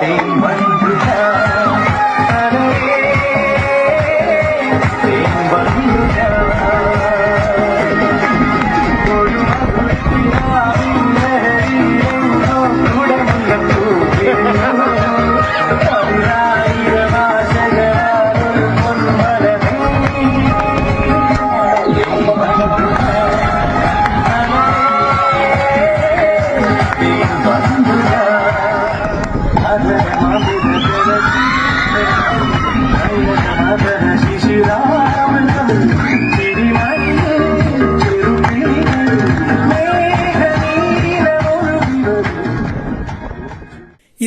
Hey, my dear.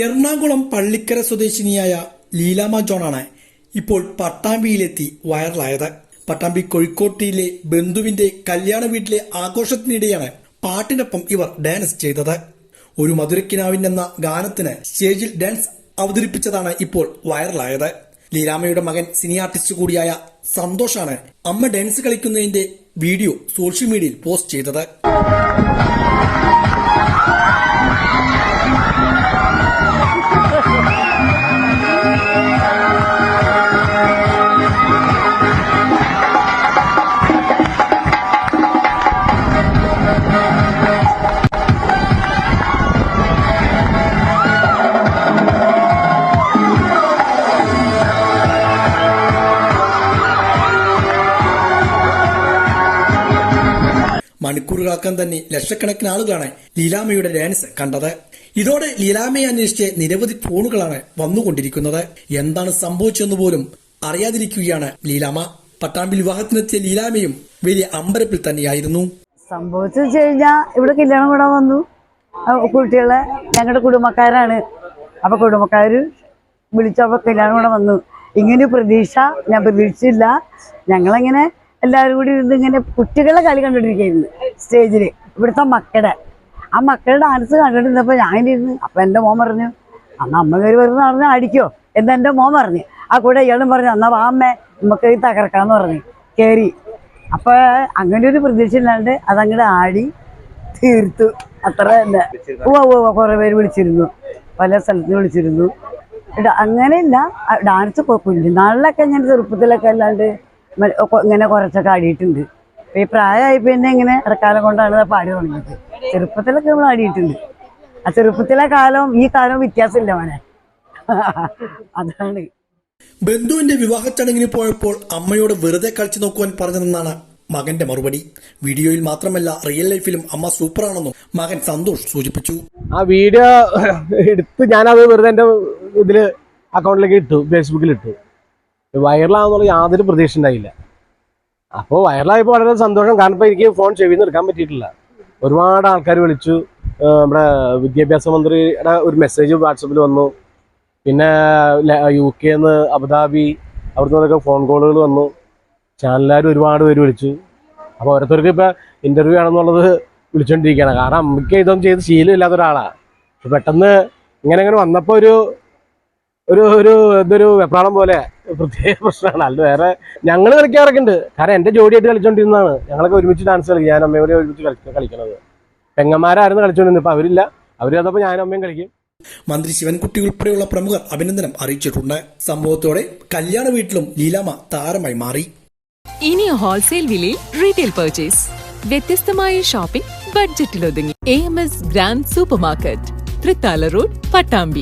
Ernakulam Pallikkara സ്വദേശിനിയായ ലീലാമ ജോണാണ് ഇപ്പോൾ പട്ടാമ്പിയിലെത്തി വൈറലായത്. പട്ടാമ്പി കോഴിക്കോട്ടിയിലെ ബന്ധുവിന്റെ കല്യാണ വീട്ടിലെ ആഘോഷത്തിനിടെയാണ് പാട്ടിനൊപ്പം ഇവർ ഡാൻസ് ചെയ്തത്. ഒരു മധുരക്കിനാവിൻ എന്ന ഗാനത്തിന് സ്റ്റേജിൽ ഡാൻസ് അവതരിപ്പിച്ചതാണ് ഇപ്പോൾ വൈറലായത്. ലീലാമയുടെ മകൻ സിനി ആർട്ടിസ്റ്റ് കൂടിയായ സന്തോഷാണ് അമ്മ ഡാൻസ് കളിക്കുന്നതിന്റെ വീഡിയോ സോഷ്യൽ മീഡിയയിൽ പോസ്റ്റ് ചെയ്തത്. മണിക്കൂറുകളാക്കാൻ തന്നെ ലക്ഷക്കണക്കിന് ആളുകളാണ് ലീലാമയുടെ ഡാൻസ് കണ്ടത്. ഇതോടെ ലീലാമയെ അന്വേഷിച്ച് നിരവധി ഫോണുകളാണ് വന്നുകൊണ്ടിരിക്കുന്നത്. എന്താണ് സംഭവിച്ചെന്ന് പോലും അറിയാതിരിക്കുകയാണ് ലീലാമ പട്ടാമ്പിൽ വിവാഹത്തിനെത്തിയ ലീലാമയും വലിയ അമ്പരപ്പിൽ തന്നെയായിരുന്നു. സംഭവിച്ചു കഴിഞ്ഞാൽ ഇവിടെ കല്യാണം കൂടാൻ വന്നു. കുട്ടികളെ ഞങ്ങളുടെ കുടുംബക്കാരാണ്. അപ്പൊ കുടുംബക്കാർ വിളിച്ചപ്പോ കല്യാണം കൂടെ വന്നു. ഇങ്ങനെ പ്രതീക്ഷ ഞാൻ പ്രതീക്ഷിച്ചില്ല. ഞങ്ങളിങ്ങനെ എല്ലാവരും കൂടി ഇരുന്ന് ഇങ്ങനെ കുട്ടികളെ കളി കണ്ടോണ്ടിരിക്കുകയായിരുന്നു സ്റ്റേജിൽ ഇവിടുത്തെ മക്കളുടെ. ആ മക്കളുടെ ഡാൻസ് കണ്ടിരുന്നപ്പോൾ ഞാൻ ഇരുന്ന് അപ്പൊ എന്റെ മോൻ പറഞ്ഞു അന്ന് അമ്മ കയറി വരുന്ന പറഞ്ഞാൽ അടിക്കോ? എന്ന് എന്റെ മോൻ പറഞ്ഞു. ആ കൂടെ ഇയാളും പറഞ്ഞു എന്നാ വാ അമ്മേ നമുക്ക് തകർക്കാന്ന് പറഞ്ഞു. കേറി. അപ്പൊ അങ്ങനെ ഒരു പ്രതീക്ഷ ഇല്ലാണ്ട് അതങ്ങോട്ട് ആടി തീർത്തു. അത്ര തന്നെ. ഓ ഓ കുറെ പേര് വിളിച്ചിരുന്നു. പല സ്ഥലത്ത് വിളിച്ചിരുന്നു. അങ്ങനെയല്ല ഡാൻസ് കുഞ്ഞുനാളിലൊക്കെ ഞാൻ ചെറുപ്പത്തിലൊക്കെ അല്ലാണ്ട് ഇങ്ങനെ കുറച്ചൊക്കെ ആടിയിട്ടുണ്ട്. ഇപ്പൊ ഈ പ്രായമായി പിന്നെ ഇങ്ങനെ ഇടക്കാലം കൊണ്ടാണ് പാടി തുടങ്ങിയത്. ചെറുപ്പത്തിലൊക്കെ നമ്മൾ ആടിയിട്ടുണ്ട്. ആ ചെറുപ്പത്തിലെ കാലം ഈ കാലം വ്യത്യാസമില്ല മോനെ. അതാണ്. ബന്ധുവിന്റെ വിവാഹ ചടങ്ങിന് പോയപ്പോൾ അമ്മയോട് വെറുതെ കളിച്ചു നോക്കുവാൻ പറഞ്ഞതെന്നാണ് മകന്റെ മറുപടി. വീഡിയോയിൽ മാത്രമല്ല റിയൽ ലൈഫിലും അമ്മ സൂപ്പറാണെന്നും മകൻ സന്തോഷ് സൂചിപ്പിച്ചു. ആ വീഡിയോ എടുത്ത് ഞാനത് വെറുതെ എന്റെ ഇതിൽ അക്കൗണ്ടിലേക്ക് ഇട്ടു ഫേസ്ബുക്കിൽ ഇട്ടു. വൈറലാകുന്നുള്ള യാതൊരു പ്രതീക്ഷ ഉണ്ടായില്ല. അപ്പോൾ വൈറലായപ്പോൾ വളരെ സന്തോഷം. കാരണം ഇപ്പോൾ എനിക്ക് ഫോൺ ചെവിയിൽ നിന്ന് എടുക്കാൻ പറ്റിയിട്ടില്ല. ഒരുപാട് ആൾക്കാർ വിളിച്ചു. നമ്മുടെ വിദ്യാഭ്യാസ മന്ത്രിയുടെ ഒരു മെസ്സേജ് വാട്സപ്പിൽ വന്നു. പിന്നെ യു കെ നിന്ന് അബുദാബി അവിടുന്ന് ഫോൺ കോളുകൾ വന്നു. ചാനലുകാർ ഒരുപാട് പേര് വിളിച്ചു. അപ്പോൾ ഓരോരുത്തർക്ക് ഇപ്പോൾ ഇന്റർവ്യൂ ആണെന്നുള്ളത് വിളിച്ചുകൊണ്ടിരിക്കുകയാണ് കാരണം അമ്മയ്ക്ക് ഇതൊന്നും ചെയ്ത് ശീലമില്ലാത്ത ഒരാളാണ് പെട്ടെന്ന് ഇങ്ങനെ ഇങ്ങനെ വന്നപ്പോൾ ഒരു ഒരു ഒരു എന്തൊരു വെപ്രാളം പോലെ പ്രത്യേക പ്രശ്നമാണ്. അല്ല വേറെ ഞങ്ങൾ കളിക്കാറൊക്കെ ഉണ്ട് കാരണം എന്റെ ജോഡിയായിട്ട് കളിച്ചോണ്ടിരുന്നതാണ്. ഞങ്ങളൊക്കെ ഒരുമിച്ച് ഡാൻസ് കളിക്കും. ഞാൻ അമ്മയോടെ ഒരുമിച്ച് കളി കളിക്കണത്. പെങ്ങന്മാരായിരുന്നു കളിച്ചോണ്ടിരുന്നത് ഇപ്പം അവരില്ല. അവരതപ്പോൾ ഞാനും അമ്മയും കളിക്കും. മന്ത്രി ശിവൻകുട്ടി ഉൾപ്പെടെയുള്ള പ്രമുഖർ അഭിനന്ദനം അറിയിച്ചിട്ടുണ്ട്. സംഭവത്തോടെ കല്യാണ വീട്ടിലും ലീലാമ താരമായി മാറി. ഇനി ഹോൾസെയിൽ വിലയിൽ റീറ്റെയിൽ പർച്ചേസ് വ്യത്യസ്തമായ ഷോപ്പിംഗ് ബഡ്ജറ്റിൽ ഒതുങ്ങി. A M S grand supermarket Thrithala road Pattambi.